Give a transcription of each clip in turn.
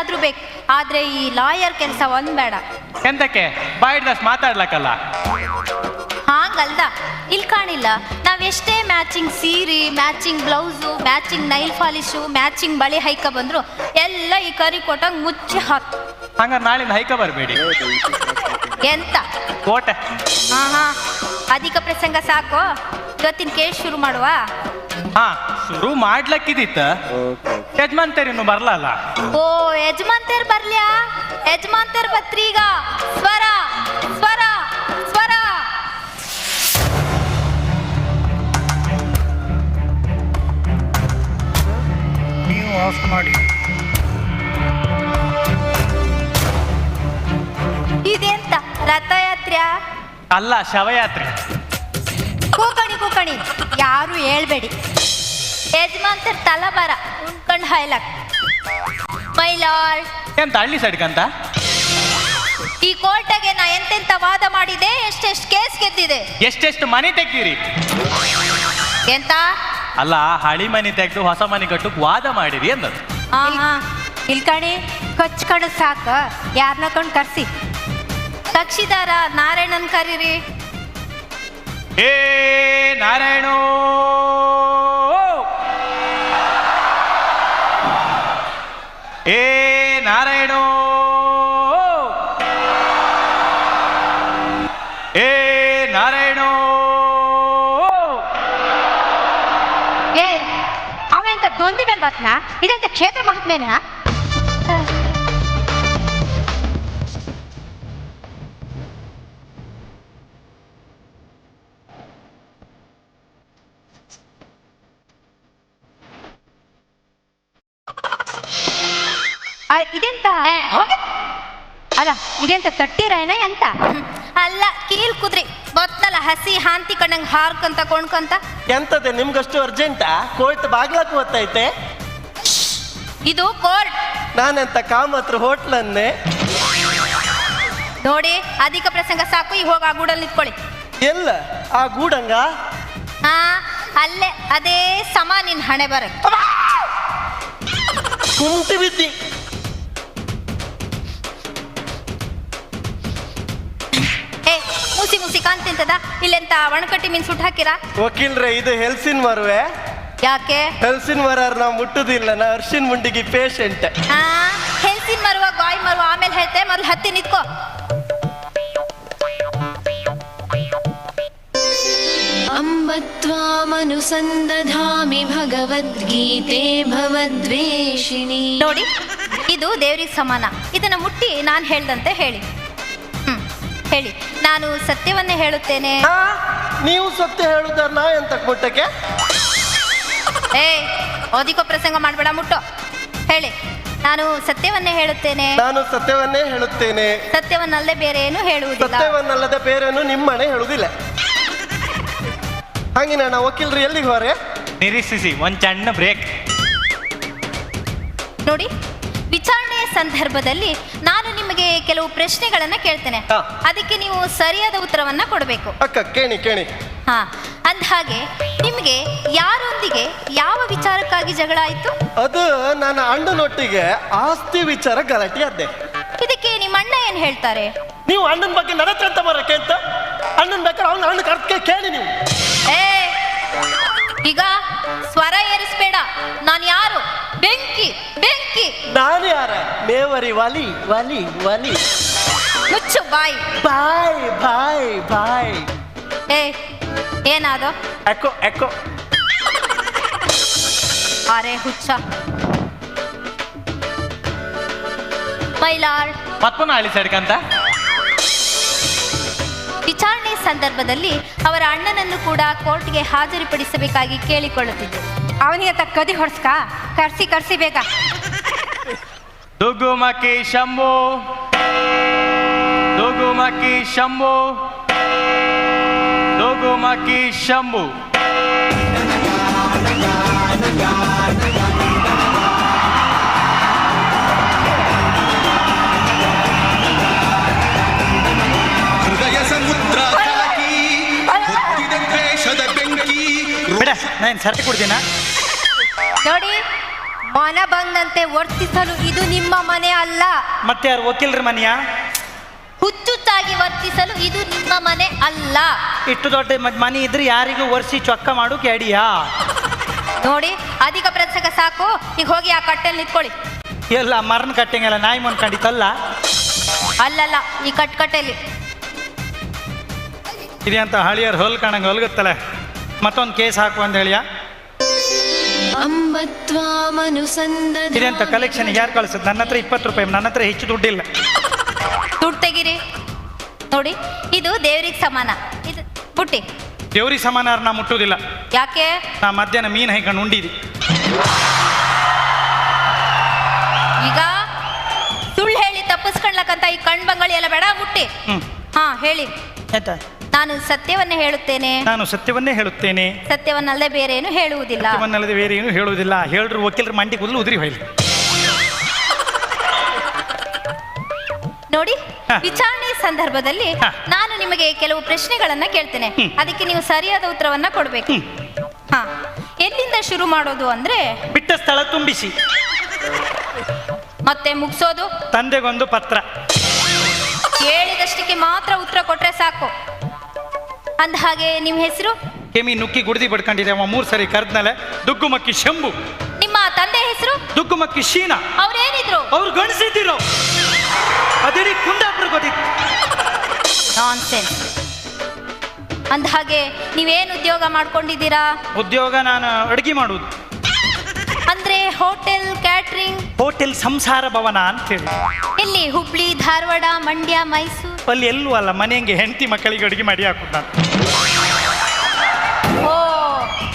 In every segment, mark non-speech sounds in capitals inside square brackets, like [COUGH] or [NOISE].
ಆದ್ರೂ ಬೇಕು ಆದರೆ ಈ ಲಾಯರ್ ಕೆಲಸ ಒಂದು ಬೇಡ. ಎಂತಕ್ಕೆ? ಬಾಯಿಡ್ದಷ್ಟು ಮಾತಾಡ್ಲಕ್ಕಲ್ಲ. ಹಾಗಲ್ದ ಇಲ್ಲಿ ಕಾಣಿಲ್ಲ ನಾವೆಷ್ಟೇ ಎಷ್ಟೇ ಮ್ಯಾಚಿಂಗ್ ಸೀರೆ matching blouse matching nail polish matching ಬಳಿ ಹೈಕ ಬಂದ್ರು ಎಲ್ಲ ಈ ಕರಿ ಕೊಟ್ಟಂಗ್ ಮುಚ್ಚಿ ಹಾಕ್. ಹಂಗಾರೆ ನಾಳೆ ಹೈಕ ಬರಬೇಡಿ. ಎಂತ? ಕೋಟೆ. ಹಾ ಹಾ ಅಧಿಕ ಪ್ರಸಂಗ ಸಾಕು? ಇವತ್ತಿನ ಕೇಸ್ ಶುರು ಮಾಡುವ? ಹಾ. ಶುರು ಮಾಡ್ಲಕ್ಕಿದಿತ್ತ. ಯಜಮಾನ್ತೇರಿನ್ನು ಬರ್ಲಲ್ಲ? ಓ ಯಜಮಾನ್ತೇರ್ ಬರ್ಲ್ಯಾ? ಯಜಮಾನ್ತೇರ್ ಬತ್ರೀಗ ಸ್ವರ ಸ್ವರ ಸ್ವರ. ನೀವು ಆಫ್ ಮಾಡಿ. ಇದೆಂತ? ರಥಯಾತ್ರೆ ಅಲ್ಲ ಶವಯಾತ್ರೆ. ಕೂಕಣಿ ಕೂಕಣಿ. ಯಾರು ಹೇಳ್ಬೇಡಿ. ಯಜಮಾನ್ತರ್ ತಲಬರ ಹೈಲಕ್ ಹಾಯ್ಲಕ್. ಲಾರ್ಡ್. ಎಂತ ಹಳ್ಳಿ ಸಡ್ಕಂತ ಈ ಕೋರ್ಟಗೆ ನಾ ಎಂತೆಂತ ವಾದ ಮಾಡಿದೆ ಎಷ್ಟೆಷ್ಟು ಕೇಸ್ ಗೆದ್ದಿದೆ? ಎಷ್ಟೆಷ್ಟು ಮನೆ ತೆಗ್ದಿರಿ? ಎಂತ? ಅಲ್ಲ ಹಳಿ ಮನೆ ತೆಗೆದು ಹೊಸ ಮನೆ ಕಟ್ಟು ವಾದ ಮಾಡಿರಿ ಅಂದದ್ದು ಇಲ್ಕಣಿ ಕೊಚ್ಕೊಂಡು ಸಾಕ. ಯಾರನ್ನ ಕೊಂಡು ಕರ್ಸಿ? ಕಕ್ಷಿದಾರ ನಾರಾಯಣನ್ ಕರೀರಿ. ಏ ನಾರಾಯಣೋ ನಾರಾಯಣೋ ಏ ನಾರಾಯಣೋ ಏ ಅವೆಂತ ದೊಂದಿ ಮೇಲೆ ಬತ್ನ ಇದಂತ ಕ್ಷೇತ್ರ ಮಹಾತ್ಮೇನ ಅಂತ ಎಂತ? ಅಲ್ಲ ಕೀಲ್ ಕುದ್ರಿ. ಗೊತ್ತಲ್ಲ ಹಸಿ ಹಾಂತಿ ಕಣ್ಣಂಗ್ ಹಾರ್ಕಂತ ಕೊಂಡ್ಕಂತ. ಎಂತದೆ ನಿಮ್ಗಷ್ಟು ಅರ್ಜೆಂಟಾ ಕೋರ್ಟ್ ಬಾಗ್ಲಕ್ ಗೊತ್ತೈತೆ ಇದು ಕೋರ್ಟ್. ನಾನೆಂತ ಕಾಮತ್ರ ಹೋಟ್ಲನ್ನೇ? ನೋಡಿ ಅಧಿಕ ಪ್ರಸಂಗ ಸಾಕು ಈಗ ಹೋಗಿ ಆ ಗೂಡಲ್ಲಿ ನಿಂತ್ಕೊಳ್ಳಿ. ಎಲ್ಲ? ಆ ಗೂಡಂಗ? ಹಾ ಅಲ್ಲೇ ಅದೇ ಸಮ ನಿನ್ ಹಣೆ ಬರ ಕುಂಟಿ ಬಿದ್ದಿ. ಶ್ರೀಕಾಂತ್ ಅಂತದ ಇಲ್ಲೆಂತ ಒಣಕಟ್ಟಿ ಮೀನ್ ಸುಟ್ಟು ಹಾಕಿರಾ? ವಕೀಲ್ರೆ ಇದು ಹೆಲ್ಸಿನ್ ಮರುವೆ. ಯಾಕೆ? ಹೆಲ್ಸಿನ್ ಮರ ನಾವು ಮುಟ್ಟುದಿಲ್ಲ. ನಾ ಅರ್ಶಿನ್ ಮುಂಡಿಗೆ ಪೇಷಂಟ್ ಹಾ ಹೆಲ್ಸಿನ್ ಮರುವ ಗಾಯ್ ಮರುವ ಆಮೇಲೆ ಹೇಳ್ತೆ. ಮೊದಲು ಹತ್ತಿ ನಿಂತ್ಕೋ. ಅಂಬತ್ವಾಮನುಸಂದಧಾಮಿ ಭಗವದ್ಗೀತೆ ಭವದ್ವೇಷಿಣಿ. ನೋಡಿ ಇದು ದೇವ್ರಿಗೆ ಸಮಾನ. ಇದನ್ನ ಮುಟ್ಟಿ ನಾನು ಹೇಳ್ದಂತೆ ಹೇಳಿ. ಹೇಳಿ ನಾನು ಸತ್ಯವನ್ನೇ ಹೇಳುತ್ತೇನೆ. ನೀವು ಸತ್ಯ ಹೇಳುದಾರ ನಾ ಎಂತ ಮುಟ್ಟಕ್ಕೆ? ಏ ಓದಿಕೋ ಪ್ರಸಂಗ ಮಾಡಬೇಡ ಮುಟ್ಟೋ. ಹೇಳಿ ನಾನು ಸತ್ಯವನ್ನೇ ಹೇಳುತ್ತೇನೆ. ನಾನು ಸತ್ಯವನ್ನೇ ಹೇಳುತ್ತೇನೆ. ಸತ್ಯವನ್ನಲ್ಲದೆ ಬೇರೆ ಏನು ಹೇಳುವುದಿಲ್ಲ. ಸತ್ಯವನ್ನಲ್ಲದೆ ಬೇರೇನು ನಿಮ್ಮನೆ ಹೇಳುದಿಲ್ಲ ಹಂಗಿನ ನಾ ವಕೀಲ್ರು ಎಲ್ಲಿಗೆ ಹೋರೆ? ನಿರೀಕ್ಷಿಸಿ ಒಂದ್ ಸಣ್ಣ ಬ್ರೇಕ್ ನೋಡಿ ವಿಚಾರಣೆಯ ಸಂದರ್ಭದಲ್ಲಿ ನಾನು ನಿಮಗೆ ಕೆಲವು ಪ್ರಶ್ನೆಗಳನ್ನ ಕೇಳ್ತೇನೆ. ಹಾ. ಅದಕ್ಕೆ ನೀವು ಸರಿಯಾದ ಉತ್ತರವನ್ನ ಕೊಡಬೇಕು. ಅಕ್ಕ ಕೇಳಿ ಕೇಳಿ. ಹಾ ಅಂದ ಹಾಗೆ ನಿಮಗೆ ಯಾರೊಂದಿಗೆ ಯಾವ ವಿಚಾರಕ್ಕಾಗಿ ಜಗಳ ಆಯ್ತು? ಅದು ನನ್ನ ಅಣ್ಣನೊಟ್ಟಿಗೆ ಆಸ್ತಿ ವಿಚಾರ ಗಲಾಟೆ ಆದ್ದೆ. ಇದಕ್ಕೆ ನಿಮ್ಮ ಅಣ್ಣ ಏನ್ ಹೇಳ್ತಾರೆ? ನೀವು ಅಣ್ಣನ ಬಗ್ಗೆ ನಡತ್ರ ಅಂತ ಬರಕ್ಕೆ ಅಂತ? ಅಣ್ಣನ ಬೇಕಾದ್ರೆ ಅವ್ನ ಅಣ್ಣ ಕರ್ತಕ್ಕೆ ಕೇಳಿ ನೀವು. ಏ ಈಗ ಸ್ವರ ಏರಿಸ್ಬೇಡ ನಾನು ಯಾರು ಬೆಂಕಿ ಬೆಂಕಿ ನಾನು ಯಾರ ಮೇವರಿ ವಲಿ ವಲಿ ವಲಿ ಮುಚ್ಚು ಬಾಯಿ ಬಾಯ್ ಬಾಯ್ ಬಾಯ್ ಏ ಏನಾದೋ ಎಕೋ ಎಕೋ ಅರೆ ಹುಚ್ಚ ಮೈಲಾಳ್ ಮತ್ತೊಂದು ಹಳ್ಳಿ ಸಡ್ಕಂತ ವಿಚಾರಣೆ ಸಂದರ್ಭದಲ್ಲಿ ಅವರ ಅಣ್ಣನನ್ನು ಕೂಡ ಕೋರ್ಟ್ಗೆ ಹಾಜರುಪಡಿಸಬೇಕಾಗಿ ಕೇಳಿಕೊಳ್ಳುತ್ತಿದ್ದರು ಅವನಿಗೆ ತ ಕದಿ ಹೊಡ್ಸ್ಕ? ಕರ್ಸಿ ಕರ್ಸಿ ಬೇಗ. ದುಗುಮಕಿ ಶಂಭು. ದುಗುಮಕಿ ಶಂಭು. ದುಗುಮಕಿ ಶಂಭು. ನಾನು ಸರ್ಟಿ ಕೊಡ್ತೀನ? ನೋಡಿ ಮನ ಬಂದಂತೆ ವರ್ತಿಸಲು ಇದು ನಿಮ್ಮ ಮನೆ ಅಲ್ಲ. ಮತ್ತೆ ಯಾರು ವಕೀಲರ ಮನೆಯ? ಹುಚ್ಚುತ್ತಾಗಿ ವರ್ತಿಸಲು ಇದು ನಿಮ್ಮ ಮನೆ ಅಲ್ಲ. ಇಷ್ಟು ದೊಡ್ಡ ಮನೆ ಇದ್ರೆ ಯಾರಿಗೂ ಒರೆಸಿ ಚೊಕ್ಕ ಮಾಡು ಕೇಡಿಯಾ ನೋಡಿ ಅಧಿಕ ಪ್ರಸಂಗ ಸಾಕು. ಈಗ ಹೋಗಿ ಆ ಕಟ್ಟೆಲ್ಲಿ ನಿಂತ್ಕೊಳ್ಳಿ. ಎಲ್ಲ ಮರನ್ ಕಟ್ಟಂಗೆಲ್ಲ ನಾಯಿ ಮನ್ ಕಂಡಿತಲ್ಲ ಅಲ್ಲಲ್ಲ ಈ ಕಟ್ ಕಟ್ಟೆಯಲ್ಲಿ ಇದೆಂತ ಹಳಿಯರ್ ಹೊಲ್ ಕಾಣಂಗೆ ಹೊಲ್ಗುತ್ತಲ್ಲ? ಮತ್ತೊಂದು ಕೇಸ್ ಹಾಕು ಅಂತ ಹೇಳಿಯ. ಇದೆಂತ ಕಲೆಕ್ಷನ್ ಯಾರು ಕಳಿಸುದು? ನನ್ನ ಹತ್ರ ಇಪ್ಪತ್ತು ರೂಪಾಯಿ ನನ್ನ ಹತ್ರ ಹೆಚ್ಚು ದುಡ್ಡಿಲ್ಲ. ದುಡ್ಡು ತೆಗಿರಿ. ನೋಡಿ ಇದು ದೇವ್ರಿಗೆ ಸಮಾನ. ಇದು ಬುಟ್ಟಿ ದೇವ್ರಿಗೆ ಸಮಾನ ನಾ ಮುಟ್ಟುವುದಿಲ್ಲ ಯಾಕೆ? ನಾ ಮಧ್ಯಾಹ್ನ ಮೀನು ಹೈಕೊಂಡು ಉಂಡಿದಿ ಈಗ ಸುಳ್ಳು ಹೇಳಿ ತಪ್ಪಿಸ್ಕೊಳ್ಲಕ್ಕಂತ ಈ ಕಣ್ ಬಂಗಳಿ ಎಲ್ಲ ಬೇಡ ಮುಟ್ಟಿ. ಹ್ಮ್. ಹಾ ಹೇಳಿ. ಆಯ್ತಾ ನಾನು ಸತ್ಯವನ್ನೇ ಹೇಳುತ್ತೇನೆ. ನಾನು ಸತ್ಯವನ್ನೇ ಹೇಳುತ್ತೇನೆ. ಸತ್ಯವನ್ನಲ್ಲದೆ ಬೇರೆ ಏನು ಹೇಳುವುದಿಲ್ಲ. ಸತ್ಯವನ್ನಲ್ಲದೆ ಬೇರೆ ಏನು ಹೇಳುವುದಿಲ್ಲ. ಹೇಳ್ರು ವಕೀಲರು ಮಂಡಿ ಕೂದಲು ಉದುರಿ ಹೋಯ್ಲಿ. ನೋಡಿ. ವಿಚಾರಣೆ ಸಂದರ್ಭದಲ್ಲಿ ನಾನು ನಿಮಗೆ ಕೆಲವು ಪ್ರಶ್ನೆಗಳನ್ನ ಕೇಳ್ತೇನೆ. ಅದಕ್ಕೆ ನೀವು ಸರಿಯಾದ ಉತ್ತರವನ್ನ ಕೊಡ್ಬೇಕು. ಹಾ. ಎಲ್ಲಿಂದ ಶುರು ಮಾಡೋದು ಅಂದ್ರೆ? ಬಿಟ್ಟ ಸ್ಥಳ ತುಂಬಿಸಿ. ಮತ್ತೆ ಮುಗಿಸೋದು? ತಂದೆಗೊಂದು ಪತ್ರ. ಕೇಳಿದಷ್ಟಕ್ಕೆ ಮಾತ್ರ ಉತ್ತರ ಕೊಟ್ರೆ ಸಾಕು. ಅಂದ ಹಾಗೆ ನಿಮ್ಮ ಹೆಸರು? ಕೆಮಿ ನುಕ್ಕಿ ಗುಡ್ದಿ ಬಡ್ಕೊಂಡಿದೆ ಅವ ಮೂರು ಸರಿ ಕರ್ದ್ನಲೆ. ದುಗ್ಗುಮಕ್ಕಿ ಶಂಭು. ನಿಮ್ಮ ತಂದೆ ಹೆಸರು? ದುಗ್ಗುಮಕ್ಕಿ ಶೀನಾ. ಅವ್ರೇನಿದ್ರು? ಅವ್ರು ಗಣಿಸಿದ್ದಿರೋ ಅದೇ ಕುಂದಾಪುರ ಗೊತ್ತಿತ್ತು ನಾನ್ಸೆನ್ಸ್. ಅಂದ ಹಾಗೆ ನೀವೇನು ಉದ್ಯೋಗ ಮಾಡ್ಕೊಂಡಿದ್ದೀರಾ? ಉದ್ಯೋಗ ನಾನು ಅಡುಗೆ ಮಾಡುದು ಅಂದ್ರೆ ಹೋಟೆಲ್ ಕ್ಯಾಟ್ರಿಂಗ್? ಹೋಟೆಲ್ ಸಂಸಾರ ಭವನ ಅಂತೇಳಿ. ಎಲ್ಲಿ? ಹುಬ್ಳಿ ಧಾರವಾಡ ಮಂಡ್ಯ ಮೈಸೂರು? ಅಲ್ಲಿ ಎಲ್ಲೂ ಅಲ್ಲ ಮನೆಗೆ ಹೆಂಡತಿ ಮಕ್ಕಳಿಗೆ ಅಡುಗೆ ಮಾಡಿ ಹಾಕುದು ನಾನು. ಓ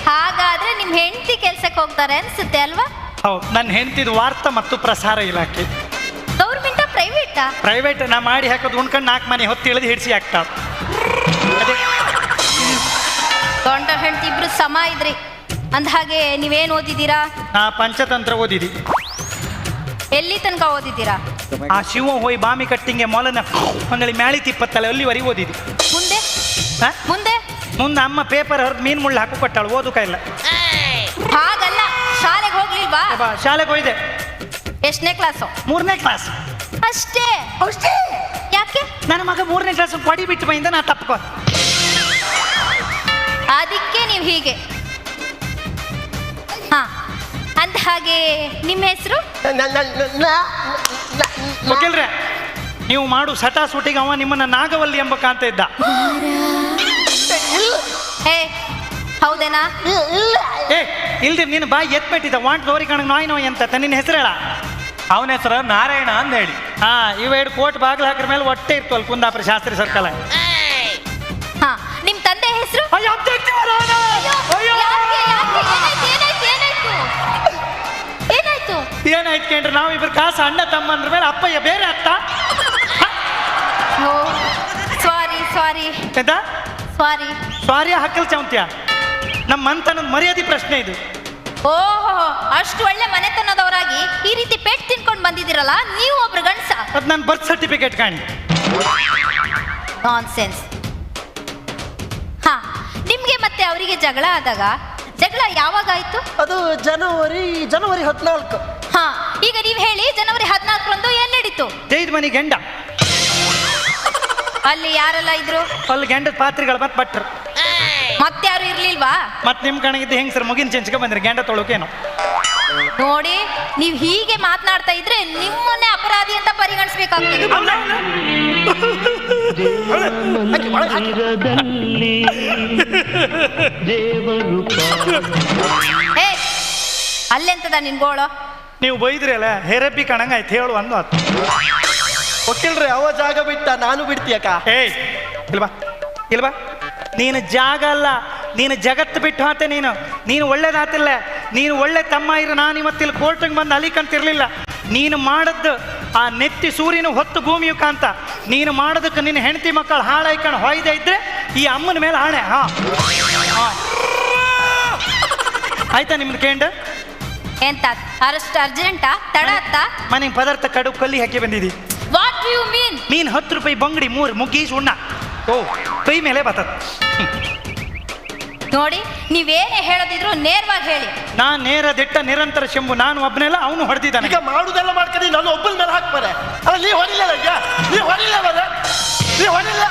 ಹಾಗಾದ್ರೆ ನಿಮ್ ಹೆಂಡತಿ ಕೆಲ್ಸಕ್ಕೆ ಹೋಗ್ತಾರೆ ಅನ್ಸುತ್ತೆ ಅಲ್ವಾ? ಹೌದು ನನ್ನ ಹೆಂಡತಿದು ವಾರ್ತಾ ಮತ್ತು ಪ್ರಸಾರ ಇಲಾಖೆ. ಗೌರ್ಮೆಂಟ ಪ್ರೈವೇಟಾ? ಪ್ರೈವೇಟ್ ನಾ ಮಾಡಿ ಹಾಕೋದು ಉಣ್ಕೊಂಡು ನಾಲ್ಕು ಮನೆ ಹೊತ್ತು ಇಳಿದು ಹಿಡಿಸಿ ಹಾಕ್ತಾ. ಅದೇ. ಗಂಡ ಹೆಂಡತಿ ಇಬ್ರು ಸಮ ಇದ್ರಿ. ಅಂದ ಹಾಗೆ ನೀವೇನು ಓದಿದ್ದೀರಾ? ನಾ ಪಂಚತಂತ್ರ ಓದಿದಿ. ಎಲ್ಲಿ ತನಕ ಓದಿದ್ದೀರಾ? ಆ ಶಿವ ಹೋಯ್ ಬಾಮಿ ಕಟ್ಟಿಂಗೆ ಮೊಲನ ಒಂದಳಿ ಮ್ಯಾಳಿ ತಿಪ್ಪತ್ತಲ್ಲ ಅಲ್ಲಿವರೆಗೆ ಓದಿದಿ ಮುಂದೆ? ಹಾ? ಮುಂದೆ? ಮುಂದೆ ಅಮ್ಮ ಪೇಪರ್ ಹೊರದ್ ಮೀನ್ ಮುಳ್ಳು ಹಾಕು ಕೊಟ್ಟಾಳು ಓದು ಇಲ್ಲ ಹಾಗಲ್ಲ ಶಾಲೆಗೆ ಹೋಗ್ಲಿಲ್ವಾ? ಬಾ ಶಾಲೆಗೆ ಹೋಯ್ದೆ. ಎಷ್ಟನೇ ಕ್ಲಾಸು ಮೂರನೇ ಕ್ಲಾಸ್ ಅಷ್ಟೇ? ಅಷ್ಟೇ? ಯಾಕೆ? ನನ್ನ ಮಗ ಮೂರನೇ ಕ್ಲಾಸ್ ಕೊಡಿ ಬಿಟ್ಟು ಬೈಂದ ನಾ ತಪ್ಕೋ. ಅದಕ್ಕೆ ನೀವು ಹೀಗೆ. ಹಾ ಅಂದ ಹಾಗೆ ನಿಮ್ಮ ಹೆಸರು? ವಕೀಲ್ರೆ ನೀವು ಮಾಡು ಸಟಾ ಸುಟಿಗೆ ಅವ ನಿಮ್ಮನ್ನ ನಾಗವಲ್ಲಿ ಎಂಬ ಕಾಂತ ಇದ್ದ. ಹೇ ಹೌದೇನಾ? ಏ ಇಲ್ದಿ ನೀನು ಬಾಯಿ ಎತ್ಬಿಟ್ಟಿದ್ದ ವಾಂಟ್ ದೋರಿ ಕಣಗ್ ನಾಯಿ ನೋಯ್ ಅಂತ ನಿನ್ನ ಹೆಸರು ಹೇಳ? ಅವನ ಹೆಸರು ನಾರಾಯಣ ಅಂತ ಹೇಳಿ. ಹಾ ಇವ ಎರಡು ಕೋಟ್ ಬಾಗಿಲು ಹಾಕಿದ ಮೇಲೆ ಒಟ್ಟೆ ಇತ್ತು ಅಲ್ಲಿ ಕುಂದಾಪುರ ಶಾಸ್ತ್ರಿ ಸರ್ಕಲ್. ಹಾ ನಿಮ್ ತಂದೆ ಹೆಸರು. ಯಾಕೆ ಯಾಕೆ ಏನಾಯ್ತು? ಏನಾಯ್ತು ಕೇಳ್ರಿ ನಾವು ಇಬ್ರು ಕಾಸು ಅಣ್ಣ ತಮ್ಮ ಅಂದ್ರ ಮೇಲೆ ಅಪ್ಪಯ್ಯ ಬೇರೆ ಅತ್ತ ಓ ಸಾರಿ ಸಾರಿ ಆಯ್ತಾ ಸಾರಿ ಸಾರಿ ಹಕ್ಕಲ್ ಚೌಂತ್ಯ ನಮ್ಮ ಮಂತನದ ಮರ್ಯಾದೆ ಪ್ರಶ್ನೆ ಇದು. ಓಹೋ ಅಷ್ಟು ಒಳ್ಳೆ ಮನೆತನದವರಾಗಿ ಈ ರೀತಿ ಪೆಟ್ ತಿನ್ಕೊಂಡು ಬಂದಿದ್ದೀರಲ್ಲ ನೀವು ಒಬ್ರು ಗಂಡಸ. ಅದು ನನ್ನ ಬರ್ತ್ ಸರ್ಟಿಫಿಕೇಟ್ ಕಾಣಿ. ನಾನ್ ಸೆನ್ಸ್ ಹಾ ನಿಮ್ಗೆ ಮತ್ತೆ ಅವರಿಗೆ ಜಗಳ ಆದಾಗ ಜಗಳ ಯಾವಾಗ ಆಯ್ತು? ಅದು ಜನವರಿ ಜನವರಿ ಹದಿನಾಲ್ಕು. ಹಾ ಈಗ ನೀವು ಹೇಳಿ ಜನವರಿ ಹದಿನಾಲ್ಕರಂದು ಏನ್ ನಡೀತು? ಜೈದ್ ಮನಿ ಗಂಡ. ಅಲ್ಲಿ ಯಾರೆಲ್ಲ ಇದ್ರು? ಅಲ್ಲಿ ಗಂಡದ ಪಾತ್ರೆಗಳು ಮತ್ತೆ ಭಟ್ರು. ಮತ್ತೆ ಯಾರು ಇರ್ಲಿಲ್ವಾ? ಮತ್ತೆ ನಿಮ್ಮ ಕಣಗಿದ್ದು ಹೆಂಗ್ ಸರ್ ಮುಗಿನ ಚೆಂಚಕ ಬಂದ್ರಿ ಗಂಡ ತೊಳಕೇನು. ನೋಡಿ ನೀವು ಹೀಗೆ ಮಾತನಾಡ್ತಾ ಇದ್ರೆ ನಿಮ್ಮನ್ನೇ ಅಪರಾಧಿ ಅಂತ ಪರಿಗಣಿಸ್ಬೇಕಾಗ್ತದೆ. ಏ ಅಲ್ಲೆಂತದ ನಿನ್ಗೋಳು ನೀವು ಬೈದ್ರಿ ಅಲ್ಲ ಹೆರಪಿ ಕಣಂಗ ಆಯ್ತು ಹೇಳು ಅಂದು ಆತು. ವಕೀಲ್ರೆ ಅವ ಜಾಗ ಬಿಟ್ಟ ನಾನು ಬಿಡ್ತೀಯಕ್ಕ ಏಯ್ ಇಲ್ವಾ ಇಲ್ವಾ ನೀನು ಜಾಗ ಅಲ್ಲ ನೀನು ಜಗತ್ತು ಬಿಟ್ಟು ಹಾತೆ ನೀನು. ನೀನು ಒಳ್ಳೇದಾತಿಲ್ಲ ನೀನು ಒಳ್ಳೆ ತಮ್ಮ ಇರು ನಾನು ಇವತ್ತಿಲ್ಲಿ ಕೋರ್ಟಿಗೆ ಬಂದು ಅಲಿಕಂತಿರ್ಲಿಲ್ಲ. ನೀನು ಮಾಡದ್ದು ಆ ನೆತ್ತಿ ಸೂರ್ಯನ ಹೊತ್ತು ಭೂಮಿಯು ಕಾಂತ. ನೀನು ಮಾಡೋದಕ್ಕೆ ನಿನ್ನ ಹೆಂಡತಿ ಮಕ್ಕಳು ಹಾಳಾಯ್ಕೊಂಡು ಹೊಯ್ದೆ ಇದ್ರೆ ಈ ಅಮ್ಮನ ಮೇಲೆ ಹಾಳೆ ಹಾ. ಹಾ. ಆಯ್ತಾ ನಿಮ್ದು ಕೇಂಡ? ಎಂತ? ಅಷ್ಟು ಅರ್ಜೆಂಟಾ? ತಡ ಅತ್ತ ಮನೆಗೆ ಪದಾರ್ಥ ಕಡು ಕಲ್ಲಿ ಹಾಕಿ ಬಂದಿದಿ. ವಾಟ್ ಯು ಮೀನ್ ಮೀನ್ ಹತ್ತು ರೂಪಾಯಿ ಬಂಗಡಿ ಮೂರು ಮುಗ್ಗೀಸ್ ಉಣ್ಣ. ಓ ಕೈ ಮೇಲೆ ಬರ್ತದ. ನೋಡಿ ನೀವೇನೇ ಹೇಳೋದಿದ್ರು ನೇರವಾಗಿ ಹೇಳಿ. ನಾನು ನೇರ ದಿಟ್ಟ ನಿರಂತರ ಶಂಭು ನಾನು ಒಬ್ಬನೆಲ್ಲ ಅವನು ಹೊಡೆದಿದ್ದಾನೆ. ಈಗ ಮಾಡುದೆಲ್ಲ ಮಾಡ್ಕೊಂಡು ನಾನು ಒಬ್ಬನ ಮೇಲೆ ಹಾಕ್ಬಾರೆ. ಅಲ್ಲ ನೀ ಹೊಡಿಲ್ಲ ಈಗ ನೀ ಹೊಡಿಲ್ಲ ನೀ ಹೊಡಿಲ್ಲ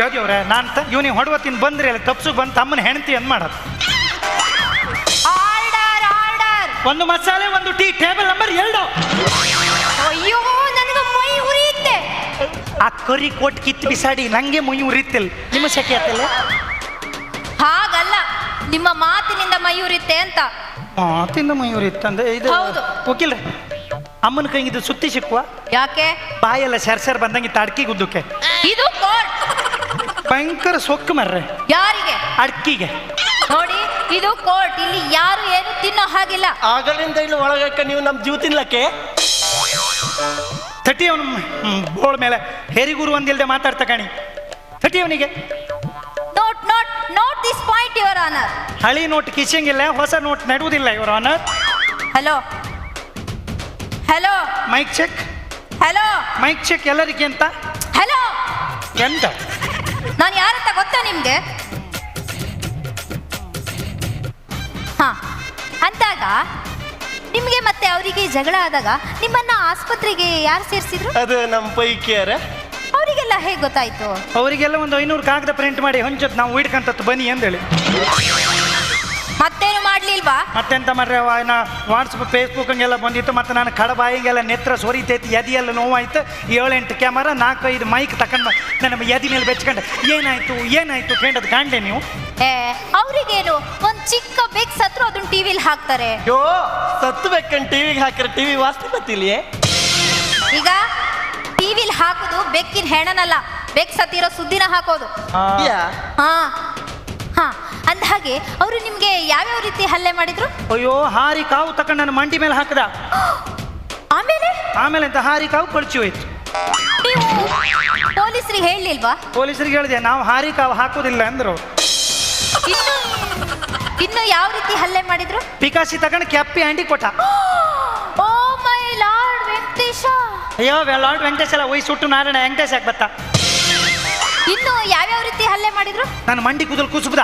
ಯಾವ್ದಿವ್ರೆ ನಾನು ತ ಇವನಿಗೆ ತಿನ್ ಬಂದ್ರಿ ಅಲ್ಲಿ ತಪ್ಸು ಬಂದು ತಮ್ಮನ ಹೆಂಡತಿ ಅಂತ ಮಾಡೋದು? Order order. ಒಂದು ಮಸಾಲೆ ಒಂದು ಟೀ ಟೇಬಲ್ ನಂಬರ್ ಎರಡು. ಅಯ್ಯೋ ನನಗೆ ಮೈ ಉರಿಯುತ್ತೆ. ಆ ಕರಿ ಕೊಟ್ಟು ಕಿತ್ತು ಬಿಸಾಡಿ ನಂಗೆ ಮೈ ಉರಿಯುತ್ತಿಲ್ಲ ನಿಮ್ಮ ಸೆಕೆ ಆತಲ್ಲ? ಹಾಗಲ್ಲ ನಿಮ್ಮ ಮಾತಿನಿಂದ ಮೈ ಉರಿಯುತ್ತೆ ಅಂತ. ಮಾತಿಂದ ಮೈ ಉರಿತ್ತಂದ್ರೆ ಇದು ಹೌದು. ವಕೀಲ್ರೆ ಅಮ್ಮನ ಕೈಗಿದ್ದು ಸುತ್ತಿ ಸಿಕ್ಕುವ? ಯಾಕೆ? ಬಾಯೆಲ್ಲ ಸೆರ್ಸರ್ ಬಂದಂಗೆ ತಡ್ಕಿ ಗುದ್ದಕ್ಕೆ. ಇದು ಕೋರ್ಟ್. ಭಯಂಕರ ಸೊಕ್ಕು ಮರ್ರೆ ಯಾರಿಗೆ? ಅಡ್ಕಿಗೆ. ನೋಡಿ ಇದು ಕೋರ್ಟ್. ಇಲ್ಲಿ ಯಾರು ಏನು ತಿನ್ನೋ ಹಾಗಿಲ್ಲ. ಆಗಲಿಂದ ಇಲ್ಲಿ ಒಳಗಕ್ಕೆ ನೀವು ನಮ್ಮ ಜೀವ ತಿನ್ಲಕ್ಕೆ? ತಟಿ ಅವನು ಬೋಳ್ ಮೇಲೆ ಹೆರಿಗುರು ಒಂದಿಲ್ದೆ ಮಾತಾಡ್ತಾ ಕಾಣಿ. ತಟಿ ಅವನಿಗೆ note note note this point your honour ಹಳಿ ನೋಟ್ ಕಿಚಂಗಿಲ್ಲ ಹೊಸ ನೋಟ್ ನೆಡುವುದಿಲ್ಲ ಇವರ honour hello hello mic check hello mic check ಎಲ್ಲರಿಗೆ ಅಂತ ಹಲೋ ಎಂತ? ನಾನು ಯಾರಂತ ಗೊತ್ತಾ ನಿಮ್ಗೆ? ಹಾ ಅಂದಾಗ ನಿಮಗೆ ಮತ್ತೆ ಅವರಿಗೆ ಜಗಳ ಆದಾಗ ನಿಮ್ಮನ್ನ ಆಸ್ಪತ್ರೆಗೆ ಯಾರು ಸೇರಿಸಿದ್ರು? ಅದು ನಮ್ಮ ಪೈಕಿಯರ. ಅವರಿಗೆಲ್ಲ ಹೇಗೆ ಗೊತ್ತಾಯ್ತು? ಅವರಿಗೆಲ್ಲ ಒಂದು ಐನೂರು ಕಾಗದ ಪ್ರಿಂಟ್ ಮಾಡಿ ಹೊಂಚತ್ ನಾವು ಹಿಡ್ಕಂತತ್ತು ಬನ್ನಿ ಅಂದೇಳಿ. ಮತ್ತೇನು ಮಾಡ್ಲಿಲ್ವಾ? ಮತ್ತೆಂತ ಮರ್ರೆ ನಾ ವಾಟ್ಸಪ್ ಫೇಸ್ಬುಕ್ ಹಂಗೆಲ್ಲ ಬಂದಿತ್ತು. ಮತ್ತೆ ನಾನು ಕಡಬಾಯಿಗೆಲ್ಲ ನೆತ್ರ ಸೊರಿತೈತಿ ಎದಿ ಎಲ್ಲ ನೋವಾಯ್ತು. ಏಳೆಂಟು ಕ್ಯಾಮರಾ ನಾಲ್ಕೈದು ಮೈಕ್ ತಗೊಂಡು ನನ್ನ ಎದಿ ಮೇಲೆ ಬೆಚ್ಕೊಂಡು. ಏನಾಯ್ತು ಏನಾಯ್ತು ಕೇಳೋದು ಕಾಣ್ಲೆ ನೀವು? ಏ ಅವರಿಗೇನು? ಒಂದು ಚಿಕ್ಕ ಬೆಕ್ ಸತ್ರು ಅದನ್ನ ಟಿವಿಲಿ ಹಾಕ್ತಾರೆ. ಯೋ ಸತ್ತು ಬೇಕಂಡ್ ಟಿವಿಗೆ ಹಾಕಿರ ಟಿವಿ ವಾಸ್ತಿ ಬತ್ತಿಲ್ಯೇ ಈಗ ಟಿವಿಲಿ ಹಾಕೋದು ಬೆಕ್ಕಿನ ಹೆಣನಲ್ಲ. ಬೆಕ್ ಸತ್ತಿರೋ ಸುದ್ದಿನ ಹಾಕೋದು. ಯಾ ಹಾ. ಹಾ. ಅಂದ ಹಾಗೆ ಅವರು ನಿಮ್ಗೆ ಯಾವ್ಯಾವ ರೀತಿ ಹಲ್ಲೆ ಮಾಡಿದ್ರು? ಅಯ್ಯೋ ಹಾರಿ ಕಾವು ತಕೊಂಡ ನನ್ನ ಮಂಡಿ ಮೇಲೆ ಹಾಕದ. [GASPS] ಆಮೇಲೆ? ಆಮೇಲೆ ಅಂತ ಹಾರಿ ಕಾವು ಕೊಳಚಿ ಹೋಯ್ತು. ನೀವು ಪೊಲೀಸರಿಗೆ ಹೇಳಲಿಲ್ವಾ? ಪೊಲೀಸರಿಗೆ ಹೇಳಿದೆ ನಾವು ಹಾರಿ ಕಾವು ಹಾಕೋದಿಲ್ಲ ಅಂದ್ರು. ಇನ್ನು ಇನ್ನು ಯಾವ ರೀತಿ ಹಲ್ಲೆ ಮಾಡಿದ್ರು? ಪಿಕಾಸಿ ತಗೊಂಡು ಕೆಪ್ಪಿ ಅಂಡಿ ಕೊಟ್ಟ. [GASPS] ಓ ಮೈ ಲಾರ್ಡ್ ವೆಂಕಟೇಶ! ಅಯ್ಯೋ ಲಾರ್ಡ್ ವೆಂಕಟೇಶ ಅಲ್ಲ ಒಯ್ ಸುಟ್ಟು ನಾರಾಯಣ ವೆಂಕಟೇಶ್ ಯಾಕೆ ಬರ್ತಾ? ಇನ್ನು ಮಾಡಿದ್ರು? ನಾನು ಮಂಡಿ ಕೂದಲು ಕುಸುಬುದ.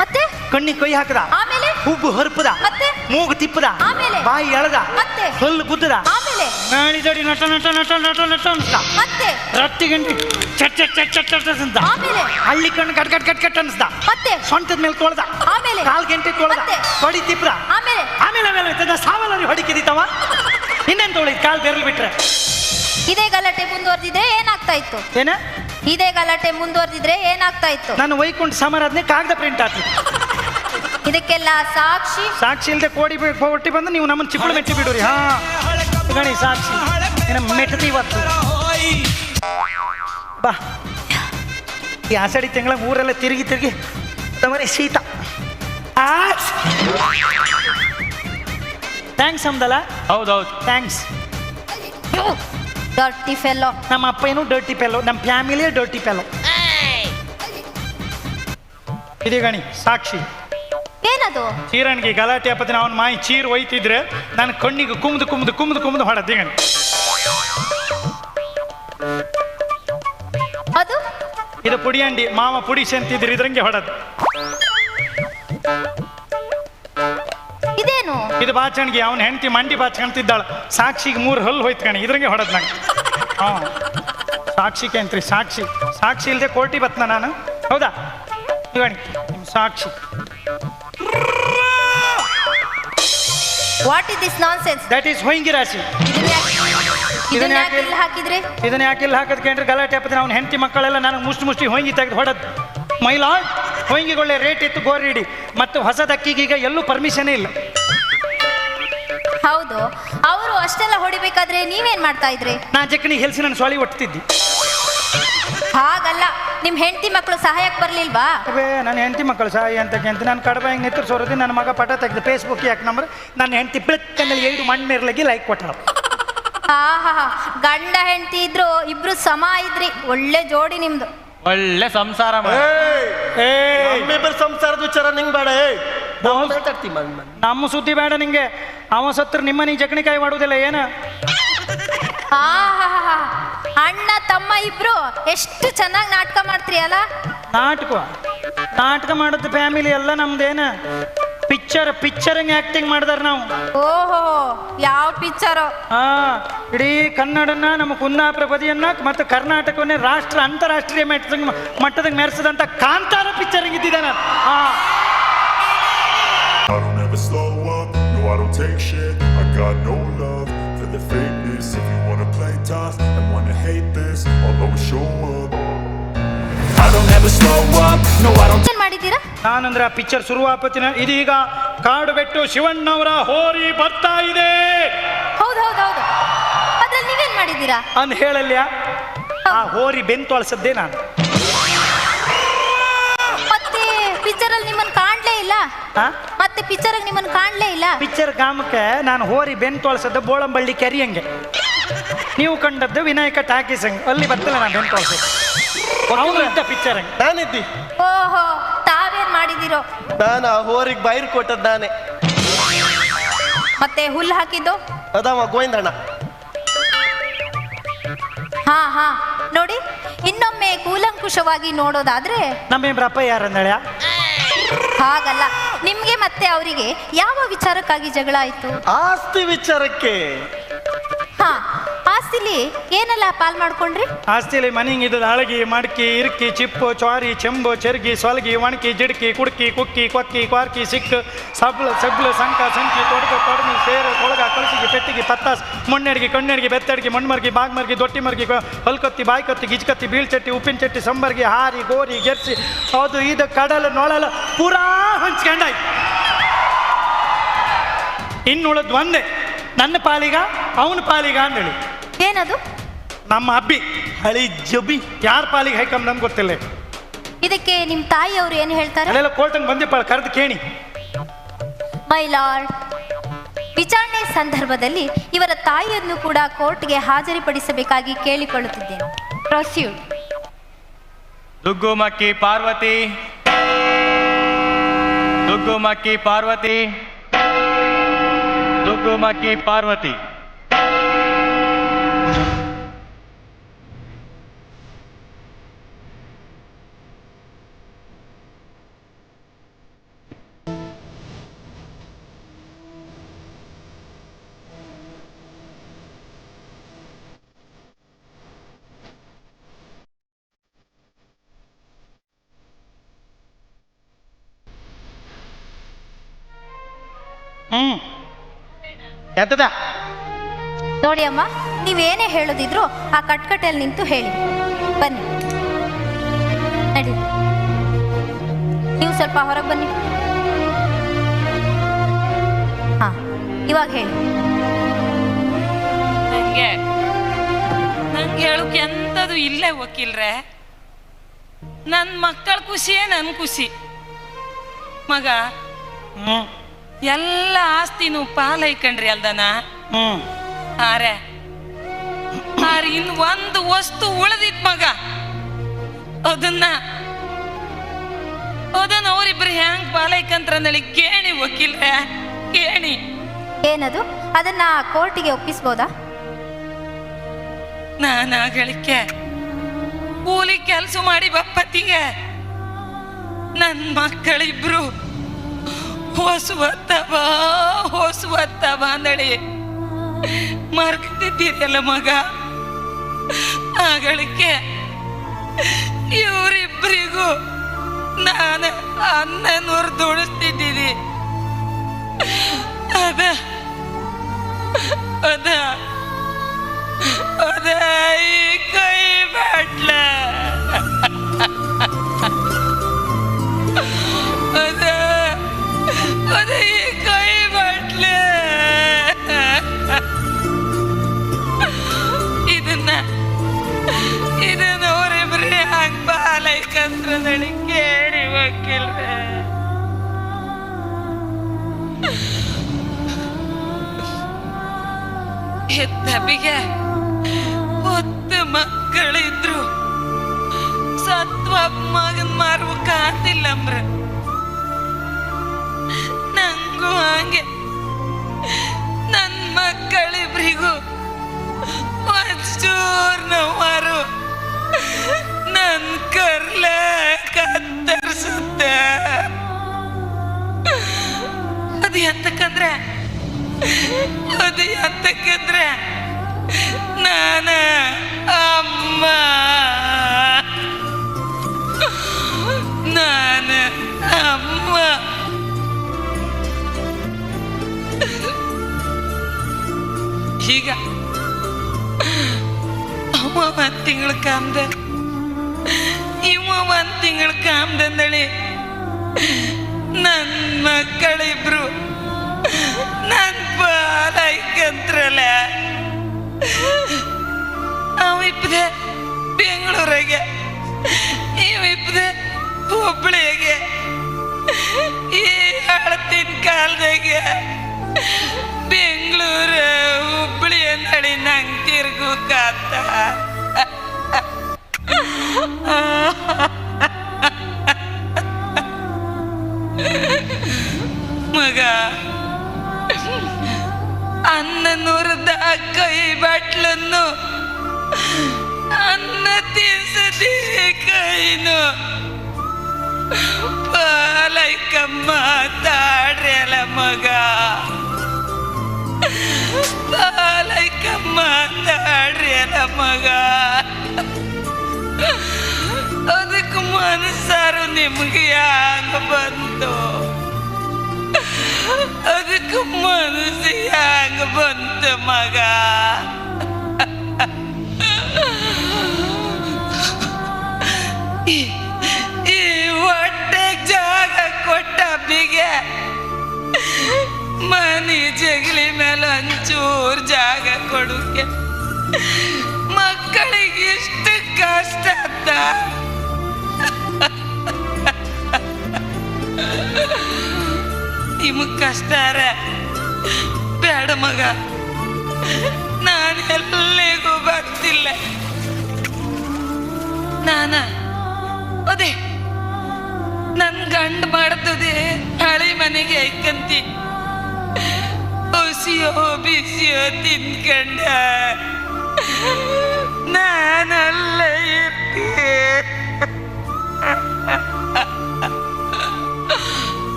ಮತ್ತೆ? ಕಣ್ಣಿಗೆ ಕೈ ಹಾಕದ. ಆಮೇಲೆ? ಹುಬ್ಬು ಹರ್ಪದ. ಮತ್ತೆ? ಮೂಗು ತಿಪ್ಪದ. ಆಮೇಲೆ? ಬಾಯಿ ಎಳದ. ಮತ್ತೆ? ಹಲ್ಲು ಗುದ್ದದ. ಆಮೇಲೆ? ನಾಡಿದಡಿ ನಟ ನಟ ನಟ ನಟ ನಟ ಅಂತ ಮತ್ತೆ? ರಟ್ಟಿ ಗಂಟಿ ಚಟ್ ಚಟ್ ಚಟ್ ಚಟ್ ಚಟ್ ಅಂತ ಆಮೇಲೆ? ಹಳ್ಳಿ ಕಣ್ಣು ಕಟ್ ಕಟ್ ಕಟ್ ಕಟ್ ಅನ್ಸ್ದ ಮತ್ತೆ? ಸೊಂಟದ ಮೇಲೆ ತೊಳ್ದ. ಆಮೇಲೆ? ಕಾಲ್ ಗಂಟೆ ತೊಳ್ದ. ಮತ್ತೆ? ತೊಡಿ ತಿಪ್ಪದ. ಆಮೇಲೆ? ಆಮೇಲೆ ಆಮೇಲೆ ಆಯ್ತದ. ಸಾವಲರಿ ಹೊಡಿಕಿದಿತ್ತವ [LAUGHS] ಇನ್ನೇನ್ ತೊಳಿದ್? ಕಾಲ್ ಬೆರಲ್ ಬಿಟ್ರೆ. ಇದೇ ಗಲಾಟೆ ಮುಂದುವರೆದಿದ್ರೆ ಏನಾಗ್ತಾ ಇತ್ತು? ಏನ? ಇದೇ ಗಲಾಟೆ ಮುಂದುವರೆದಿದ್ರೆ ಏನಾಗ್ತಾ ಇತ್ತು? ನಾನು ವೈಕುಂಠ ಸಮಾರಾಧನೆ ಕಾಗದ ಪ್ರಿಂಟ್ ಆಗ್ತಿತ್ತು ಇದಕ್ಕೆಲ್ಲ ಸಾಕ್ಷಿ? ಸಾಕ್ಷಿ ಇಲ್ಲದೆ ಕೋಡಿ ಬಿ- ಹೊಟ್ಟಿ ಬಂದು ನೀವು ನಮ್ಮನ್ನು ಚಿಕ್ಕಳು ಮೆಟ್ಟಿ ಬಿಡುರಿ. ಹಾ. ಗಣಿ ಸಾಕ್ಷಿ. ಏನ ಮೆಟ್ಟತಿ ಇವತ್ತು. ಬಾ. ಈ ಆಷಾಢಿ ತಿಂಗಳ ಊರೆಲ್ಲ ತಿರುಗಿ ತಿರುಗಿ ತಮರಿ ಶೀತ. ಥ್ಯಾಂಕ್ಸ್ ಅಂದಲ್ಲ ಹೌದೌದು ಥ್ಯಾಂಕ್ಸ್ ಡರ್ಟಿ ಫೆಲ್ಲೋ ನಮ್ಮ ಅಪ್ಪ ಏನು ಡರ್ಟಿ ಪೆಲ್ಲೋ ನಮ್ಮ ಫ್ಯಾಮಿಲಿಯೇ ಡರ್ಟಿ ಪೆಲ್ಲೋ ಇದೆ ಗಣಿ ಸಾಕ್ಷಿ. ಏನದು? ಚೀರಣಿಗೆ ಗಲಾಟೆ ಅಪ್ಪತ್ತಿನ ಅವನ ಮಾಯಿ ಚೀರ್ ಒಯ್ತಿದ್ರೆ ನನ್ನ ಕಣ್ಣಿಗೆ ಕುಮ್ದು ಕುಮ್ದು ಕುಮ್ದು ಕುಮ್ದು ಹೊಡೆದ್ದೆ ಗಣಿ. ಅದು? ಇದು ಪುಡಿ ಅಂಡಿ ಮಾವ ಪುಡಿ ಅಂತಿದ್ರು ಇದ್ರಂಗೆ ಹೊಡದು. ಇದು ಬಾಚಣಿಗೆ ಅವನ ಹೆಂಡತಿ ಮಂಡಿ ಬಾಚ್ಕೊಂತಿದ್ದಾಳ. ಸಾಕ್ಷಿಗೆ ಮೂರು ಹಲ್ಲು ಹೋಯ್ತು ಕಣಿ ಇದ್ರಂಗೆ ಹೊಡೆದ್ ನಂಗೆ. ಹಾಂ. ಸಾಕ್ಷಿ ಅಂತ್ರಿ ಸಾಕ್ಷಿ. ಸಾಕ್ಷಿ ಇಲ್ಲದೆ ಕೋರ್ಟಿ ಬತ್ನ ನಾನು. ಹೌದಾ? ನಿಮ್ಮ ಸಾಕ್ಷಿ. What is this nonsense that is ಹೊಯ್ಂಗಿ ರಾಶಿ. ಇದನ್ನ ಯಾಕೆ- ಇಲ್ಲಿ ಹಾಕಿದ್ರಿ? ಇದನ್ನ ಯಾಕೆ ಇಲ್ಲಿ ಹಾಕದ್ ಕೇಂದ್ರ? ಗಲಾಟೆ ಹಾಕಿದ್ರೆ ಅವ್ನ ಹೆಂಡತಿ ಮಕ್ಕಳೆಲ್ಲ ನನಗೆ ಮುಷ್ಟಿ ಮುಷ್ಟಿ ಹೊಯಿಂಗಿ ತೆಗೆದು ಹೊಡೆದ್. ಮೈಲಾಡ್ ಒಳ್ಳೆ ರೇಟ್ ಇತ್ತು ಗೋರಿಡಿ. ಮತ್ತು ಹೊಸದಕ್ಕಿಗೆ ಈಗ ಎಲ್ಲೂ ಪರ್ಮಿಷನೇ ಇಲ್ಲ. ಹೌದು. ಅವರು ಅಷ್ಟೆಲ್ಲ ಹೊಡಿಬೇಕಾದ್ರೆ ನೀವೇನ್ ಮಾಡ್ತಾ ಇದ್ರಿ? ನಾ ಜಕ್ಕನಿ ಹೆಲ್ಸಿ ನನ್ನ ಸೊಳಿ ಒಟ್ಟಿದ್ದಿ ಹಾಗಲ್ಲ. ನಿಮ್ ಹೆಂಡತಿ ಮಕ್ಕಳು ಸಹಾಯಕ್ಕೆ ಬರ್ಲಿಲ್ವಾ? ಅವೇ ನನ್ನ ಹೆಂಡತಿ ಮಕ್ಕಳು ಸಹಾಯ ಅಂತ ಅಂತ ನಾನು ಕಡಬ ಹೆಂಗ ನಿತ್ರ ಸೋರದಿ ನನ್ನ ಮಗ ಪಟ ತೆಗೆದು ಫೇಸ್ಬುಕ್ ಯಾಕೆ ನಂಬರ್? ನನ್ನ ಹೆಂಡತಿ ಬೆಳಕಲ್ಲಿ ಏಳು ಮಣ್ಣಿರ್ಲಗಿ ಲೈಕ್ ಕೊಟ್ಟಳು ಆಹಾ ಗಂಡ ಹೆಂಡತಿ ಇದ್ರು ಇಬ್ರು ಸಮ ಇದ್ರಿ. ಒಳ್ಳೆ ಜೋಡಿ ನಿಮ್ದು. ಒಳ್ಳೆ ಸಂಸಾರ ಮಾಡಿ. ಏ ನಮ್ಮಿಬ್ಬರ ಸಂಸಾರದ ವಿಚಾರ ನಿಂಗ್ ಬೇಡ. ಏ ನಾವು ಮಾತಾಡ್ತೀವಿ ನಮ್ಮ ಸುದ್ದಿ ಬೇಡ ನಿಂಗೆ. ಅವ ಸತ್ರ ನಿಮ್ಮನಿ ಜಗಣಿಕಾಯಿ ಮಾಡುವುದಿಲ್ಲ ಏನ. ಅಣ್ಣ ತಮ್ಮ ಇಬ್ರು ಎಷ್ಟು ಚೆನ್ನಾಗಿ ನಾಟಕ ಮಾಡ್ತೀರಿ ಅಲ್ಲ? ನಾಟಕ? ನಾಟಕ ಮಾಡೋದು ಫ್ಯಾಮಿಲಿ ಎಲ್ಲ ನಮ್ದೇನ ಪಿಕ್ಚರ್ ಪಿಕ್ಚರಿಂಗ್ ಆಕ್ಟಿಂಗ್ ಮಾಡಿದಾರ ನಾವು. ಓಹೋ ಯಾವ ಪಿಕ್ಚರ್ ಹಾ ಇಡೀ ಕನ್ನಡನ ನಮ್ಮ ಕುಂದಾಪುರ ಬದಿಯನ್ನ ಮತ್ತು ಕರ್ನಾಟಕವನ್ನೇ ರಾಷ್ಟ್ರ ಅಂತಾರಾಷ್ಟ್ರೀಯ ಮಟ್ಟದ ಮಟ್ಟದಾಗ ಮೆರೆಸಿದಂಥ ಕಾಂತಾರ ಪಿಕ್ಚರಿಂಗ್ ಇದ್ದಿದ್ದಾನ ಹಾ slow up, no I don't take shit I got no love for the fakeness If you wanna play tough and wanna hate this I'll always show up I don't ever slow up, no I don't ಏನ್ ಮಾಡಿದ್ದೀರಾ ನಾನಂದ್ರೆ ಆ picture ಶುರುವಾಪತ್ತಿನ ಇದೀಗ ಕಾಡು ಬೆಟ್ಟು ಶಿವಣ್ಣವರ ಹೋರಿ ಬರ್ತಾ ಇದೆ ಹೌದು ಹೌದು ಹೌದು ಅದ್ರಲ್ಲಿ ನೀವೇನ್ ಮಾಡಿದ್ದೀರಾ ಅಂದ್ ಹೇಳಲ್ಯ ಆ ಹೋರಿ ಬೆಂತು ಅಳ್ಸದ್ದೇ ನಾನು ಮತ್ತೆ ಪಿಕ್ಚರ್ ಅಲ್ಲಿ ನಿಮ್ಮನ್ನ ಕಾಣ್ಲೇ ಇಲ್ಲ ಆ ಮತ್ತೆ ಪಿಕ್ಚರ್ ನಿಮ್ಮನ್ನ ಕಾಣ್ಲೇ ಇಲ್ಲ? ಪಿಕ್ಚರ್ ಗಾಮಕ್ಕೆ ನಾನು ಹೋರಿ ಬೆನ್ ಅಳ್ಸದ್ದು ಬೋಳಂಬಳ್ಳಿ ಕೆರಿಯಂಗೆ. ನೀವು ಕಂಡದ್ದು ವಿನಾಯಕ ಟಾಕೀಸ್ ಹಂಗೆ ಅಲ್ಲಿ ಬರ್ತಲ್ಲ ನಾನು ಬೆನ್ ಅಳ್ಸೋದು ಅವನು ಇದ್ದ ಪಿಕ್ಚರ್ ಹಂಗೆ ನಾನಿದ್ದಿ ಓಹೋ ತಾವೇನ್ ಮಾಡಿದಿರೋ? ನಾನು ಆ ಹೋರಿಗೆ ಬೈರ್ ಕೊಟ್ಟದ್ದು ನಾನೇ. ಮತ್ತೆ ಹುಲ್ಲು ಹಾಕಿದ್ದು? ಅದವ ಗೋವಿಂದಣ್ಣ. ಹಾ ಹಾ. ನೋಡಿ ಇನ್ನೊಮ್ಮೆ ಕೂಲಂಕುಷವಾಗಿ ನೋಡೋದಾದ್ರೆ ನಮ್ಮ ಯಾರಂದಳ್ಯ ಹಾಗಲ್ಲ. ನಿಮ್ಗೆ ಮತ್ತೆ ಅವರಿಗೆ ಯಾವ ವಿಚಾರಕ್ಕಾಗಿ ಜಗಳ ಆಯ್ತು? ಆಸ್ತಿ ವಿಚಾರಕ್ಕೆ. ಹಾ. ಆಸ್ತಿಲಿ ಏನೆಲ್ಲ ಪಾಲ್ ಮಾಡ್ಕೊಂಡ್ರಿ? ಆಸ್ತಿಲಿ ಮನಿಂಗ್ ಇದ್ದದ ಹಳಗಿ, ಮಡ್ಕಿ, ಇರ್ಕಿ, ಚಿಪ್ಪು, ಚ್ವಾರಿ, ಚೆಂಬು, ಚೆರ್ಗಿ, ಸೊಲ್ಗಿ, ಒಣಕಿ, ಜಿಡ್ಕಿ, ಕುಡ್ಕಿ, ಕುಕ್ಕಿ, ಕೊಕ್ಕಿ, ಕ್ವಾರ್ಕಿ, ಸಿಕ್ಕು, ಸಬ್ಲ, ಸಬ್ಲು, ಸಂಕ, ಸಂಕಿ, ತೊಡಗು ತೊಡಗು ಸೇರು, ಕೊಳಗ ಕಳಸಿಗೆ ಪೆಟ್ಟಿಗೆ ಪತ್ತಾಸ್ ಮುಣ್ಣೆಡ್ಗಿ ಕಣ್ಣೆಡ್ಗಿ ಬೆತ್ತಡ್ಗಿ, ಮಣ್ಮರ್ಗಿ, ಬಾಗ್ಮರ್ಗಿ ದೊಟ್ಟಿ ಮರ್ಗಿ ಹೊಲ್ಕೊತ್ತಿ, ಬಾಯ್ಕೊತ್ತಿ, ಗಿಜ್ಕತ್ತಿ, ಬೀಳ್ಚಟ್ಟಿ, ಉಪ್ಪಿನ ಚಟ್ಟಿ, ಸಂಬರ್ಗಿ, ಹಾರಿ, ಗೋರಿ, ಗೆರ್ಸಿ, ಅದು ಇದು ಕಡಲು, ನೊಳಲ, ಪೂರಾ ಹಂಚ್ಕೊಂಡಾಯ್ತು. ಇನ್ನುಳದ್ ಒಂದೇ, ನನ್ನ ಪಾಲಿಗ, ಅವನ ಪಾಲಿಗ ಅಂದೇಳಿ ಏನದು? ನಮ್ಮ ಅಬ್ಬಿ ಹಳಿ ಜಬಿ ಯಾರ ಪಾಲಿಗೆ ಹೈಕಮ್ ನಮ್ಗೆ ಗೊತ್ತಿಲ್ಲ. ಇದಕ್ಕೆ ನಿಮ್ ತಾಯಿಯವರು ಏನು ಹೇಳ್ತಾರೆ? ಅಲ್ಲೆಲ್ಲ ಕೋರ್ಟಂಗೆ ಬಂದಿಪ್ಪ ಕರೆದು ಕೇಳಿ. ಮೈ ಲಾರ್ಡ್ ವಿಚಾರಣೆ ಸಂದರ್ಭದಲ್ಲಿ ಇವರ ತಾಯಿಯನ್ನು ಕೂಡ ಕೋರ್ಟ್ಗೆ ಹಾಜರಿಪಡಿಸಬೇಕಾಗಿ ಕೇಳಿಕೊಳ್ಳುತ್ತಿದ್ದೇನೆ. ಪ್ರೊಸ್ಯೂಡ್ ದುಗ್ಗುಮಕ್ಕಿ ಪಾರ್ವತಿ. ದುಗ್ಗುಮಕ್ಕಿ ಪಾರ್ವತಿ. ದುಗ್ಗುಮಕ್ಕಿ ಪಾರ್ವತಿ. ಹ್ಞೂ ಎಂತದ? ನೋಡಿ ಅಮ್ಮ ನೀವೇನೇ ಹೇಳೋದಿದ್ರು ಆ ಕಟ್ಕಟ್ಟೆಯಲ್ಲಿ ನಿಂತು ಹೇಳಿ. ಬನ್ನಿ. ನಡಿ. ನೀವು ಸ್ವಲ್ಪ ಹೊರಗೆ ಬನ್ನಿ. ಹಾ ಇವಾಗ ಹೇಳಿ. ನಂಗೆ ನಂಗೆ ಹೇಳೋಕೆ ಎಂಥದ್ದು ಇಲ್ಲೇ ವಕೀಲ್ರೆ? ನನ್ನ ಮಕ್ಕಳ ಖುಷಿಯೇ ನನ್ನ ಖುಷಿ. ಮಗ ಹ್ಞೂ ಎಲ್ಲ ಆಸ್ತಿನೂ ಪಾಲೈಕಂಡ್ರಿ ಅಲ್ದನ? ಹ್ಞೂ ಆರೆ ಆರೆ ಇನ್ ಒಂದು ವಸ್ತು ಉಳಿದಿತ್ ಮಗ. ಅದನ್ನ ಅದನ್ನ ಅವರಿಬ್ರು ಹ್ಯಾಂಗ್ ಪಾಲೈಕಂತ್ರಂದೇಳಿ ಕೇಳಿ ವಕೀಲ್ರೆ ಕೇಳಿ. ಏನದು? ಅದನ್ನ ಕೋರ್ಟಿಗೆ ಒಪ್ಪಿಸ್ಬೋದಾ? ನಾನು ಗಳಿಕೆ ಕೂಲಿ ಕೆಲಸ ಮಾಡಿ ಬಪ್ಪತ್ತಿಗೆ ನನ್ನ ಮಕ್ಕಳಿಬ್ರು ಹೊಸುವತ್ತವ ಹೊಸುವತ್ತವ ಅಂದಳಿ. ಮರ್ತಿದ್ದೀರಲ್ಲ ಮಗ? ಆಗಳಿಕೆ ಇವರಿಬ್ಬರಿಗೂ ನಾನು ಅನ್ನ ನೂರು ದುಡಿಸ್ತಿದ್ದೀನಿ ಅದ ಅದ ಅದ ಈ ಕೈ ಕಾಮ್ದ. ಇವ ಒಂದ್ ತಿಂಗಳ ಕಾಮ್ದಂದಳಿ ನನ್ ಮಕ್ಕಳಿಬ್ರು ನನ್ ಬಾಲೈಕಂತ್ರಲ್ಲ ಅವಿಪ್ಪದೆ ಬೆಂಗಳೂರಿಗೆ ಇವಿಪ್ಪದೆ ಹುಬ್ಳಿಗೆ, ಈ ಹಳತಿನ ಕಾಲದಾಗೆ ಬೆಂಗಳೂರು ಹುಬ್ಳಿ ಅಂದಳಿ ನಂಗೆ ತಿರುಗು ಮಗ ಕೈ ಬಟ್ಲನ್ನು ಅನ್ನ ತಿನ್ಸದಿ ಕೈನು. ಪಾಲೈಕಮ್ಮ ತಾಡ್ರಲ್ಲ ಮಗ. ಪಾಲೈಕಮ್ಮ ತಾಡ್ರಲ್ಲ ಮಗ. ಅದಕ್ಕೆ ಮನಸ್ಸಾರು ನಿಮ್ಗೆ ಯಾಕೆ ಬಂತು? ಅದಕ್ಕೆ ಮನಸ್ಸು ಹ್ಯಾಂಗ ಬಂತು ಮಗ? ಈ- ಹೊಟ್ಟೆ ಜಾಗ ಕೊಟ್ಟ ಬಿಗೆ ಮನಿ ಜಗಲಿ ಮೇಲೆ ಒಂಚೂರು ಜಾಗ ಕೊಡುಗೆ ಮಕ್ಕಳಿಗೆ ಎಷ್ಟು ಕಷ್ಟ ಅಂತ. ನಿಮಗ್ ಕಷ್ಟ ಬೇಡ ಮಗ. ನಾನು ಎಲ್ಲಿಗೂ ಬರ್ತಿಲ್ಲ. ನಾನ, ಅದೇ, ನನ್ ಗಂಡ ಮಾಡ್ತದೆ ಹಳೆ ಮನೆಗೆ ಐಕಂತಿ. ಹೊಸಿಯೋ ಬಿಸಿಯೋ ತಿನ್ಕಂಡ. ನಾನಲ್ಲ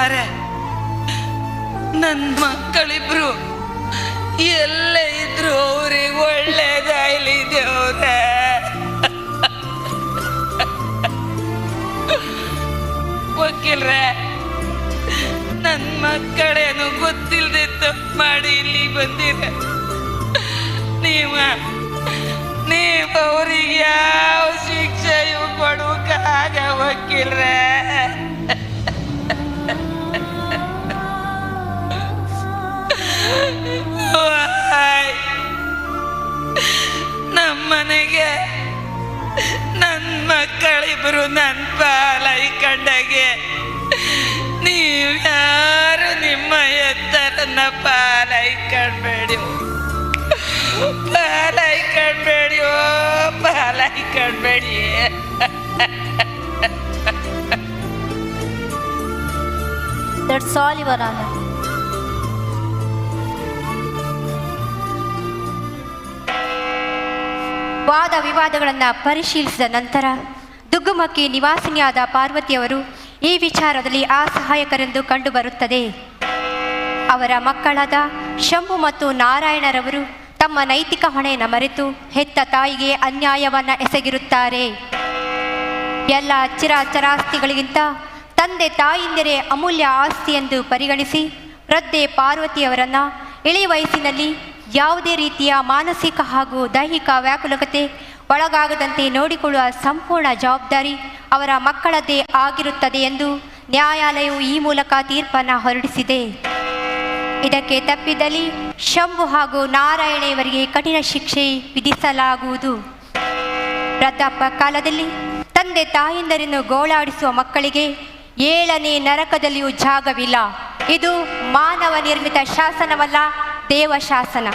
ಅರೆ ನನ್ ಮಕ್ಕಳಿಬ್ರು ಎಲ್ಲ ಇದ್ರು ಅವ್ರಿಗೆ ಒಳ್ಳೇದಾಯ್ಲಿ ದೇವ್ರ ವಕೀಲ್ರೆ ನನ್ನ ಮಕ್ಕಳೇನು ಗೊತ್ತಿಲ್ಲದೆ ತಪ್ಪು ಮಾಡಿ ಇಲ್ಲಿ ಬಂದಿರ ನೀವ, ನೀವ್ ಅವ್ರಿಗೆ ಯಾವ ಶಿಕ್ಷೆಯು ಕೊಡೋಕ್ಕಾಗ ವಕೀಲ್ರೆ. ನಮ್ಮನೆಗೆ ನನ್ನ ಮಕ್ಕಳಿಬ್ರು ನನ್ನ ಪಾಲೈ ಕಂಡಗೆ ನೀವು ಯಾರು ನಿಮ್ಮ ಎತ್ತರನ್ನ ಪಾಲೈ ಕಣ್ಬೇಡಿ ಪಾಲೈ ಕಣ್ಬೇಡಿ ಓ ಪಾಲೈ ಕಣ್ಬೇಡಿ ದಟ್ಸ್ ಆಲ್ ಯುವರ್ ವಾದ ವಿವಾದಗಳನ್ನು ಪರಿಶೀಲಿಸಿದ ನಂತರ ದುಗ್ಗುಮಕ್ಕಿ ನಿವಾಸಿನಿಯಾದ ಪಾರ್ವತಿಯವರು ಈ ವಿಚಾರದಲ್ಲಿ ಅಸಹಾಯಕರೆಂದು ಕಂಡುಬರುತ್ತದೆ. ಅವರ ಮಕ್ಕಳಾದ ಶಂಭು ಮತ್ತು ನಾರಾಯಣರವರು ತಮ್ಮ ನೈತಿಕ ಹೊಣೆಯನ್ನು ಮರೆತು ಹೆತ್ತ ತಾಯಿಗೆ ಅನ್ಯಾಯವನ್ನು ಎಸಗಿರುತ್ತಾರೆ. ಎಲ್ಲ ಚಿರಾಚರಾಸ್ತಿಗಳಿಗಿಂತ ತಂದೆ ತಾಯಿಂದರೆ ಅಮೂಲ್ಯ ಆಸ್ತಿ ಎಂದು ಪರಿಗಣಿಸಿ ವೃದ್ಧೆ ಪಾರ್ವತಿಯವರನ್ನು ಇಳಿ ವಯಸ್ಸಿನಲ್ಲಿ ಯಾವುದೇ ರೀತಿಯ ಮಾನಸಿಕ ಹಾಗೂ ದೈಹಿಕ ವ್ಯಾಕುಲಕತೆ ಒಳಗಾಗದಂತೆ ನೋಡಿಕೊಳ್ಳುವ ಸಂಪೂರ್ಣ ಜವಾಬ್ದಾರಿ ಅವರ ಮಕ್ಕಳದ್ದೇ ಆಗಿರುತ್ತದೆ ಎಂದು ನ್ಯಾಯಾಲಯವು ಈ ಮೂಲಕ ತೀರ್ಪನ್ನು ಹೊರಡಿಸಿದೆ. ಇದಕ್ಕೆ ತಪ್ಪಿದಲ್ಲಿ ಶಂಭು ಹಾಗೂ ನಾರಾಯಣ ಇವರಿಗೆ ಕಠಿಣ ಶಿಕ್ಷೆ ವಿಧಿಸಲಾಗುವುದು. ಪ್ರತಾಪ ಕಾಲದಲ್ಲಿ ತಂದೆ ತಾಯಿಂದರನ್ನು ಗೋಳಾಡಿಸುವ ಮಕ್ಕಳಿಗೆ ಏಳನೇ ನರಕದಲ್ಲಿಯೂ ಜಾಗವಿಲ್ಲ. ಇದು ಮಾನವ ನಿರ್ಮಿತ ಶಾಸನವಲ್ಲ. ದೇವಶಾಸನ.